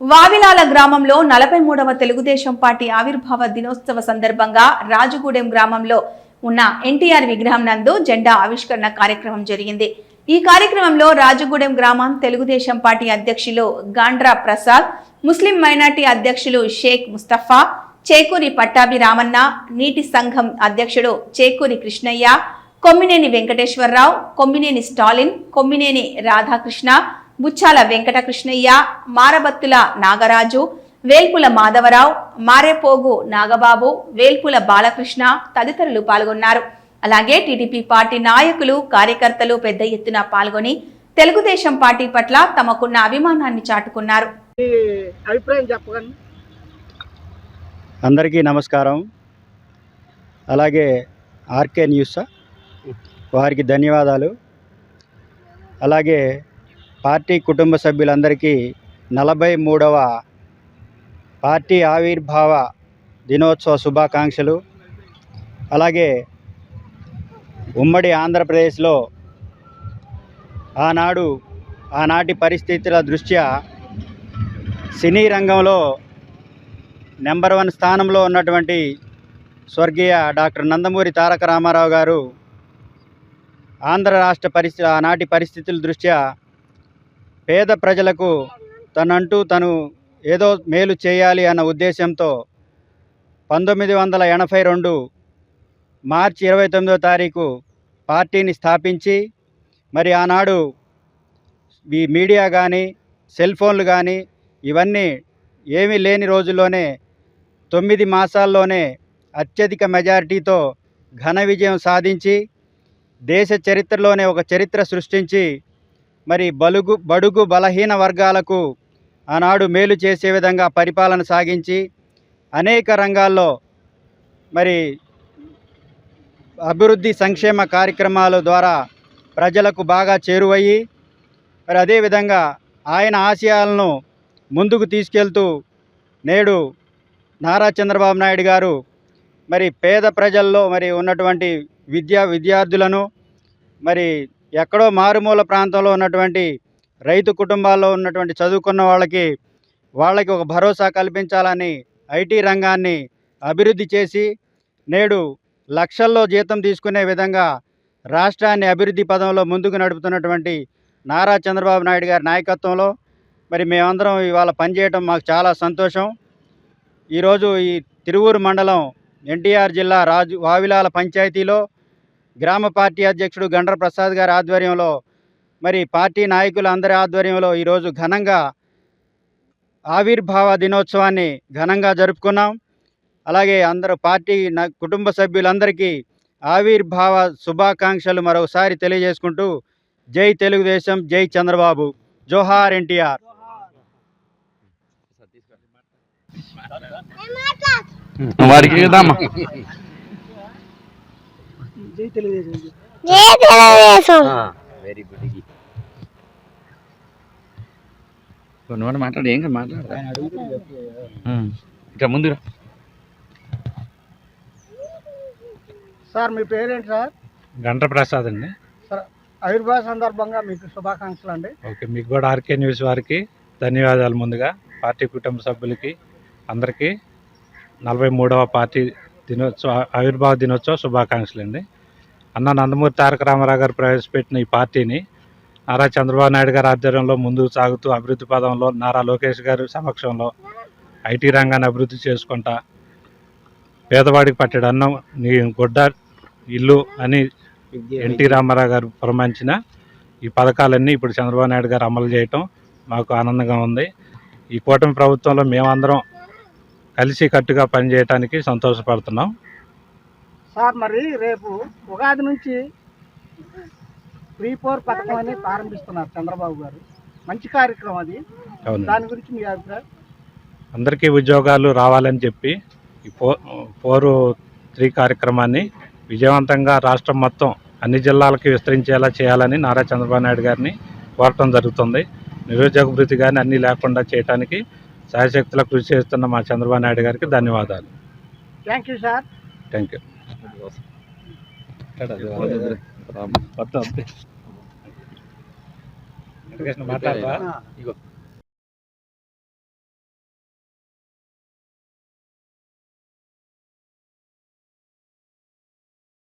వావిలాల గ్రామంలో నలభై మూడవ తెలుగుదేశం పార్టీ ఆవిర్భావ దినోత్సవ సందర్భంగా రాజుగూడెం గ్రామంలో ఉన్న ఎన్టీఆర్ విగ్రహం నందు జెండా ఆవిష్కరణ కార్యక్రమం జరిగింది. ఈ కార్యక్రమంలో రాజుగూడెం గ్రామం తెలుగుదేశం పార్టీ అధ్యక్షులు గాండ్రా ప్రసాద్ ముస్లిం మైనార్టీ అధ్యక్షులు షేక్ ముస్తఫా చేకూరి పట్టాభి రామన్న నీటి సంఘం అధ్యక్షుడు చేకూరి కృష్ణయ్య కొమ్మినేని వెంకటేశ్వరరావు కొమ్మినేని స్టాలిన్ కొమ్మినేని రాధాకృష్ణ బుచ్చాల వెంకటకృష్ణయ్య మారబత్తుల నాగరాజు వేల్పుల మాధవరావు మారేపోగు నాగబాబు వేల్పుల బాలకృష్ణ తదితరులు పాల్గొన్నారు. అలాగే టీడీపీ పార్టీ నాయకులు కార్యకర్తలు పెద్ద ఎత్తున పాల్గొని తెలుగుదేశం పార్టీ పట్ల తమకున్న అభిమానాన్ని చాటుకున్నారు. అందరికీ నమస్కారం. అలాగే ఆర్కే న్యూస్ వారికి ధన్యవాదాలు. అలాగే పార్టీ కుటుంబ సభ్యులందరికీ నలభై మూడవ పార్టీ ఆవిర్భావ దినోత్సవ శుభాకాంక్షలు. అలాగే ఉమ్మడి ఆంధ్రప్రదేశ్లో ఆనాడు ఆనాటి పరిస్థితుల దృష్ట్యా సినీ రంగంలో నెంబర్ వన్ స్థానంలో ఉన్నటువంటి స్వర్గీయ డాక్టర్ నందమూరి తారక రామారావు గారు ఆంధ్ర రాష్ట్ర పరిస్థితి ఆనాటి పరిస్థితుల దృష్ట్యా పేద ప్రజలకు తనంటూ తను ఏదో మేలు చేయాలి అన్న ఉద్దేశంతో పంతొమ్మిది వందల ఎనభై రెండు మార్చి ఇరవై తొమ్మిదో తారీఖు పార్టీని స్థాపించి మరి ఆనాడు ఈ మీడియా కానీ సెల్ ఫోన్లు కానీ ఇవన్నీ ఏమీ లేని రోజుల్లోనే తొమ్మిది మాసాల్లోనే అత్యధిక మెజారిటీతో ఘన విజయం సాధించి దేశ చరిత్రలోనే ఒక చరిత్ర సృష్టించి మరి బలుగు బడుగు బలహీన వర్గాలకు ఆనాడు మేలు చేసే విధంగా పరిపాలన సాగించి అనేక రంగాల్లో మరి అభివృద్ధి సంక్షేమ కార్యక్రమాల ద్వారా ప్రజలకు బాగా చేరువయ్యి మరి అదేవిధంగా ఆయన ఆశయాలను ముందుకు తీసుకెళ్తూ నేడు నారా చంద్రబాబు నాయుడు గారు మరి పేద ప్రజల్లో మరి ఉన్నటువంటి విద్యా విద్యార్థులను మరి ఎక్కడో మారుమూల ప్రాంతంలో ఉన్నటువంటి రైతు కుటుంబాల్లో ఉన్నటువంటి చదువుకున్న వాళ్ళకి వాళ్ళకి ఒక భరోసా కల్పించాలని ఐటీ రంగాన్ని అభివృద్ధి చేసి నేడు లక్షల్లో జీతం తీసుకునే విధంగా రాష్ట్రాన్ని అభివృద్ధి పదంలో ముందుకు నడుపుతున్నటువంటి నారా చంద్రబాబు నాయుడు గారి నాయకత్వంలో మరి మేమందరం ఇవాళ పనిచేయటం మాకు చాలా సంతోషం. ఈరోజు ఈ తిరువూరు మండలం ఎన్టీఆర్ జిల్లా రాజు వావిలాల పంచాయతీలో గ్రామ పార్టీ అధ్యక్షుడు గండ్ర ప్రసాద్ గారి ఆధ్వర్యంలో మరి పార్టీ నాయకుల అందరి ఆధ్వర్యంలో ఈరోజు ఘనంగా ఆవిర్భావ దినోత్సవాన్ని ఘనంగా జరుపుకున్నాం. అలాగే అందరూ పార్టీ కుటుంబ సభ్యులందరికీ ఆవిర్భావ శుభాకాంక్షలు మరొకసారి తెలియజేసుకుంటూ జై తెలుగుదేశం జై చంద్రబాబు. జోహార్ ఎన్టీఆర్. వారికి జై తెలుగుదేశం జై తెలుగుదేశం. వెరీ గుడ్ కొన్ని మాట మాట్లాడు ఏం కాదు మాట్లాడు ఇట్లా ముందు. సార్ మీ పేరేంటి సార్? గంట ప్రసాద్ అండి. సార్ ఆవిర్భావ సందర్భంగా మీకు శుభాకాంక్షలు అండి. ఓకే మీకు కూడా ఆర్కే న్యూస్ వారికి ధన్యవాదాలు ముందుగా. పార్టీ కుటుంబ సభ్యులకి అందరికీ నలభై మూడవ పార్టీ దినోత్సవ ఆవిర్భావ దినోత్సవ శుభాకాంక్షలు అండి. అన్న నందమూరి తారక రామారావు గారు ప్రవేశపెట్టిన ఈ పార్టీని నారా చంద్రబాబు నాయుడు గారి ఆధ్వర్యంలో ముందుకు సాగుతూ అభివృద్ధి పదంలో నారా లోకేష్ గారి సమక్షంలో ఐటీ రంగాన్ని అభివృద్ధి చేసుకుంటా పేదవాడికి పట్టాడు అన్నం నీ గుడ్డ ఇల్లు అని ఎన్టీ రామారావు గారు పురమాయించిన ఈ పథకాలన్నీ ఇప్పుడు చంద్రబాబు నాయుడు గారు అమలు చేయటం మాకు ఆనందంగా ఉంది. ఈ కూటమి ప్రభుత్వంలో మేమందరం కలిసి కట్టుగా పనిచేయటానికి సంతోషపడుతున్నాం. సార్ మరి రేపు ఉగాది నుంచి త్రీ ఫోర్ పథకం అని ప్రారంభిస్తున్నారు చంద్రబాబు గారు. మంచి కార్యక్రమం అది. దాని గురించి మీ అభిప్రాయం? అందరికీ ఉద్యోగాలు రావాలని చెప్పి ఈ ఫో ఫోర్ త్రీ కార్యక్రమాన్ని విజయవంతంగా రాష్ట్రం మొత్తం అన్ని జిల్లాలకి విస్తరించేలా చేయాలని నారా చంద్రబాబు నాయుడు గారిని కోరటం జరుగుతుంది. నిరుద్యోగ భృతి కానీ అన్నీ లేకుండా చేయడానికి శాయశక్తుల కృషి చేస్తున్న మా చంద్రబాబు నాయుడు గారికి ధన్యవాదాలు. Thank you sir thank you మాట్లాడరా? ఇగో.